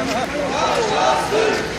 Yoldaş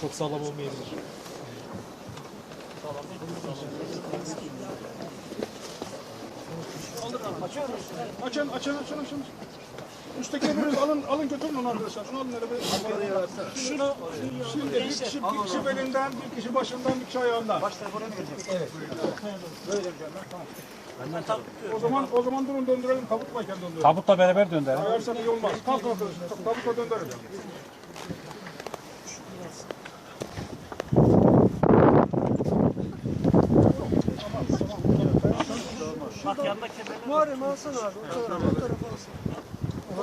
Çok sağlam olmayabilir. Açın, açın, açın, açın. Üstteki biriniz alın, alın götürün onu arkadaşlar. Şunu alın hele bir. Şunu, şimdi bir kişi, bir kişi belinden, bir kişi başından, bir kişi ayağından. Baş mı vereceğiz? Evet. Böyle yapacağım ben, tamam. O zaman, o zaman durun döndürelim, kabuklayken döndürelim. Tabutla beraber döndü. Ayarsan iyi olmaz. Kalk arkadaşlar, kabukla döndürelim.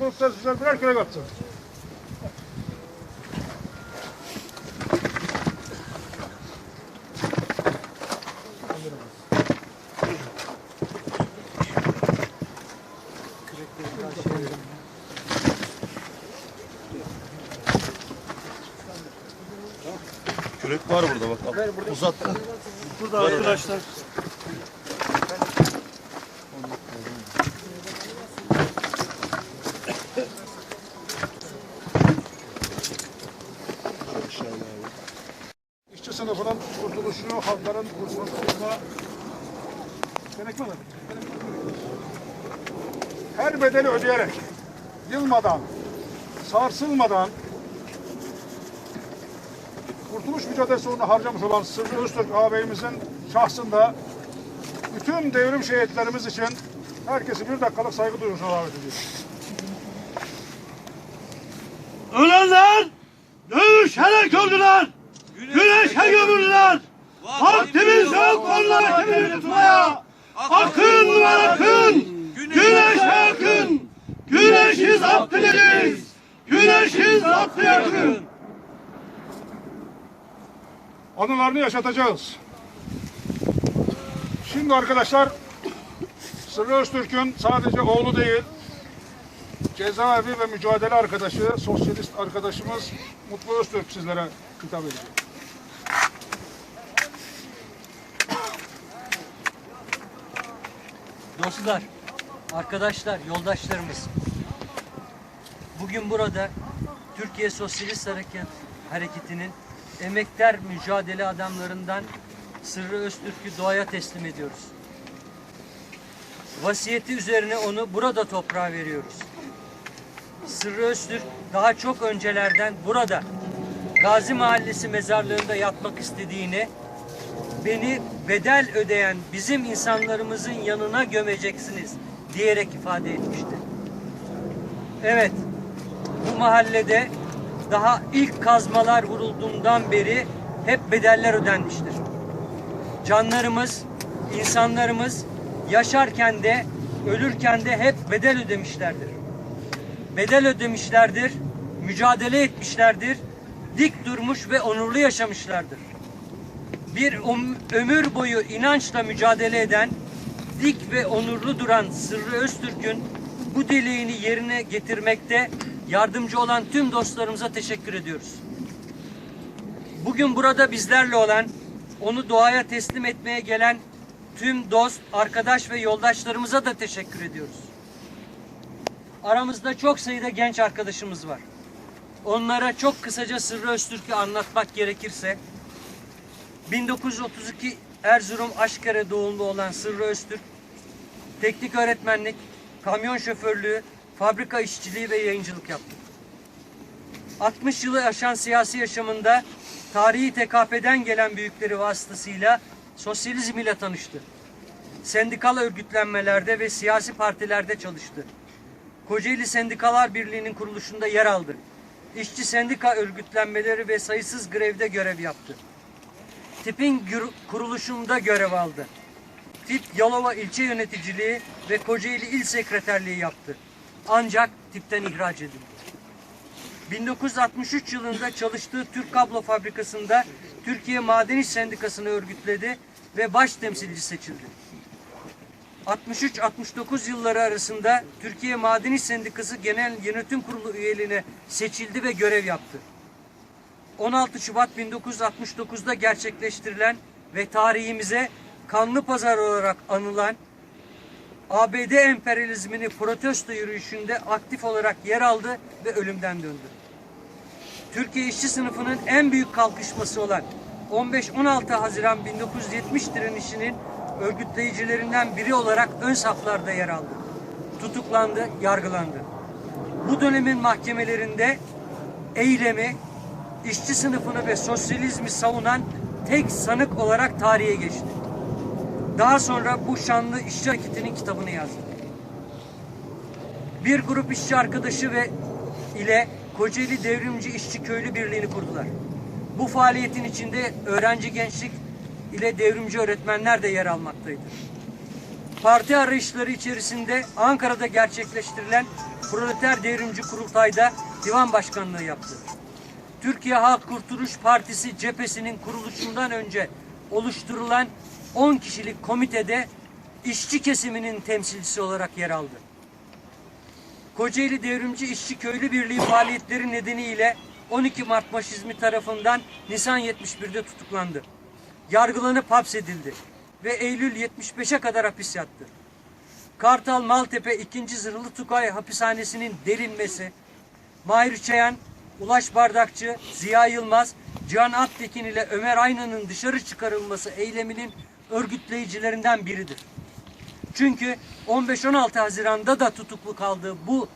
grupta sizler birer kere katsın. Kürek var burada bak. Uzat. Burada arkadaşlar. Kurtuluşunu, halkların kurtuluşuna gerek mi? Her bedeli ödeyerek, yılmadan, sarsılmadan kurtuluş mücadelesi uğruna harcamış olan Sırrı Öztürk ağabeyimizin şahsında bütün devrim şehitlerimiz için herkesi bir dakikalık saygı duyurusuna davet ediyoruz. Ölenler dövüşerek öldüler. Güneşe gömüldüler. Vaktimiz yok onlara kimini tutmaya. Akın var akın. Güneşe akın. Güneşi zapt edeceğiz. Güneşi zapt yakın. anılarını yaşatacağız. Şimdi arkadaşlar Sırrı Öztürk'ün sadece oğlu değil, cezaevi ve mücadele arkadaşı, sosyalist arkadaşımız Mutlu Öztürk sizlere hitap edecek. Dostlar, arkadaşlar, yoldaşlarımız. Bugün burada Türkiye Sosyalist Hareket Hareketi'nin emektar mücadele adamlarından Sırrı Öztürk'ü doğaya teslim ediyoruz. Vasiyeti üzerine onu burada toprağa veriyoruz. Sırrı Öztürk daha çok öncelerden burada Gazi Mahallesi mezarlığında yatmak istediğini beni bedel ödeyen bizim insanlarımızın yanına gömeceksiniz diyerek ifade etmişti. Evet, bu mahallede daha ilk kazmalar vurulduğundan beri hep bedeller ödenmiştir. Canlarımız insanlarımız yaşarken de ölürken de hep bedel ödemişlerdir. Bedel ödemişlerdir, mücadele etmişlerdir, dik durmuş ve onurlu yaşamışlardır. Bir öm- ömür boyu inançla mücadele eden, dik ve onurlu duran Sırrı Öztürk'ün bu dileğini yerine getirmekte yardımcı olan tüm dostlarımıza teşekkür ediyoruz. Bugün burada bizlerle olan, onu doğaya teslim etmeye gelen tüm dost, arkadaş ve yoldaşlarımıza da teşekkür ediyoruz. Aramızda çok sayıda genç arkadaşımız var. Onlara çok kısaca Sırrı Öztürk'ü anlatmak gerekirse, 1932 Erzurum Aşkare doğumlu olan Sırrı Öztürk, teknik öğretmenlik, kamyon şoförlüğü, fabrika işçiliği ve yayıncılık yaptı. 60 yılı aşan siyasi yaşamında tarihi TKP'den gelen büyükleri vasıtasıyla sosyalizm ile tanıştı. Sendikal örgütlenmelerde ve siyasi partilerde çalıştı. Kocaeli Sendikalar Birliği'nin kuruluşunda yer aldı. İşçi sendika örgütlenmeleri ve sayısız grevde görev yaptı. TİP'in kuruluşunda görev aldı. TİP Yalova ilçe yöneticiliği ve Kocaeli il sekreterliği yaptı. Ancak TİP'ten ihraç edildi. 1963 yılında çalıştığı Türk Kablo Fabrikası'nda Türkiye Maden İş Sendikası'nı örgütledi ve baş temsilci seçildi. 63-69 yılları arasında Türkiye Maden İş Sendikası Genel Yönetim Kurulu üyeliğine seçildi ve görev yaptı. 16 Şubat 1969'da gerçekleştirilen ve tarihimize kanlı pazar olarak anılan ABD emperyalizmini protesto yürüyüşünde aktif olarak yer aldı ve ölümden döndü. Türkiye işçi sınıfının en büyük kalkışması olan 15-16 Haziran 1970 direnişinin örgütleyicilerinden biri olarak ön saflarda yer aldı. Tutuklandı, yargılandı. Bu dönemin mahkemelerinde eylemi, işçi sınıfını ve sosyalizmi savunan tek sanık olarak tarihe geçti. Daha sonra bu şanlı işçi hareketinin kitabını yazdı. Bir grup işçi arkadaşı ve ile Kocaeli Devrimci İşçi Köylü Birliği'ni kurdular. Bu faaliyetin içinde öğrenci gençlik ile devrimci öğretmenler de yer almaktaydı. Parti arayışları içerisinde Ankara'da gerçekleştirilen Proleter Devrimci Kurultay'da divan başkanlığı yaptı. Türkiye Halk Kurtuluş Partisi cephesinin kuruluşundan önce oluşturulan 10 kişilik komitede işçi kesiminin temsilcisi olarak yer aldı. Kocaeli Devrimci İşçi Köylü Birliği faaliyetleri nedeniyle 12 Mart Faşizmi tarafından Nisan 71'de tutuklandı. Yargılanıp hapsedildi ve Eylül 75'e kadar hapis yattı. Kartal Maltepe 2. Zırhlı Tukay hapishanesinin delinmesi, Mahir Çayan, Ulaş Bardakçı, Ziya Yılmaz, Cihan Aktekin ile Ömer Aynan'ın dışarı çıkarılması eyleminin örgütleyicilerinden biridir. Çünkü 15-16 Haziran'da da tutuklu kaldığı bu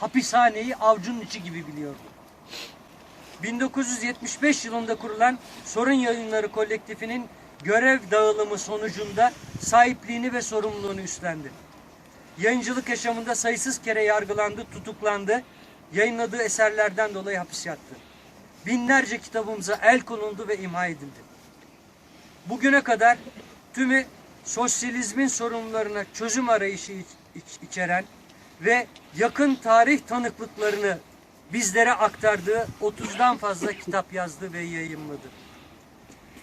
hapishaneyi avcunun içi gibi biliyordu. 1975 yılında kurulan Sorun Yayınları Kolektifinin görev dağılımı sonucunda sahipliğini ve sorumluluğunu üstlendi. Yayıncılık yaşamında sayısız kere yargılandı, tutuklandı, yayınladığı eserlerden dolayı hapis yattı. Binlerce kitabımıza el konuldu ve imha edildi. Bugüne kadar tümü sosyalizmin sorunlarına çözüm arayışı iç- iç- içeren ve yakın tarih tanıklıklarını bizlere aktardığı 30'dan fazla kitap yazdı ve yayımladı.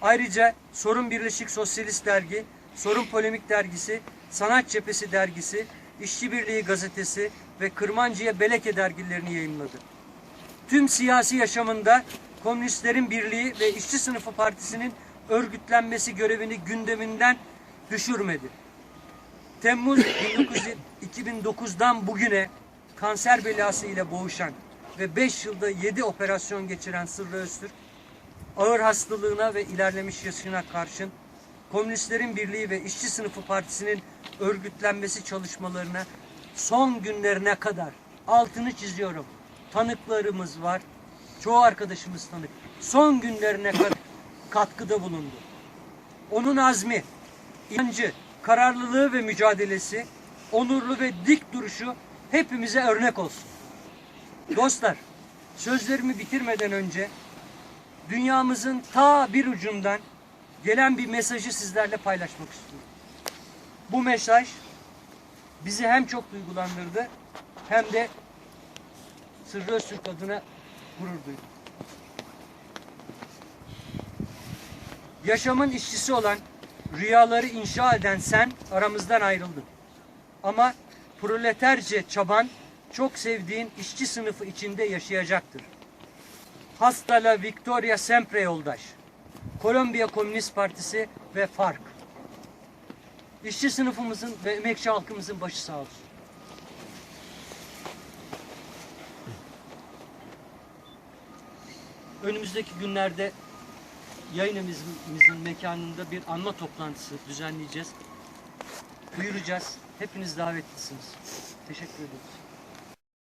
Ayrıca Sorun Birleşik Sosyalist Dergi, Sorun Polemik Dergisi, Sanat Cephesi Dergisi, İşçi Birliği Gazetesi ve Kırmancıya Beleke dergilerini yayınladı. Tüm siyasi yaşamında Komünistlerin Birliği ve İşçi Sınıfı Partisi'nin örgütlenmesi görevini gündeminden düşürmedi. Temmuz 1900 2009'dan bugüne kanser belası ile boğuşan ve 5 yılda 7 operasyon geçiren Sırrı Öztürk, ağır hastalığına ve ilerlemiş yaşına karşın Komünistlerin Birliği ve İşçi Sınıfı Partisi'nin örgütlenmesi çalışmalarına son günlerine kadar altını çiziyorum. Tanıklarımız var. Çoğu arkadaşımız tanık. Son günlerine kadar katkıda bulundu. Onun azmi, inancı, kararlılığı ve mücadelesi, onurlu ve dik duruşu hepimize örnek olsun. Dostlar, sözlerimi bitirmeden önce dünyamızın ta bir ucundan gelen bir mesajı sizlerle paylaşmak istiyorum. Bu mesaj bizi hem çok duygulandırdı hem de Sırrı Öztürk adına gurur duydum. Yaşamın işçisi olan, rüyaları inşa eden sen aramızdan ayrıldın. Ama proleterce çaban çok sevdiğin işçi sınıfı içinde yaşayacaktır. Hasta la Victoria Sempre yoldaş. Kolombiya Komünist Partisi ve FARC. İşçi sınıfımızın ve emekçi halkımızın başı sağ olsun. Önümüzdeki günlerde yayınımızın mekanında bir anma toplantısı düzenleyeceğiz. Duyuracağız. Hepiniz davetlisiniz. Teşekkür ederiz.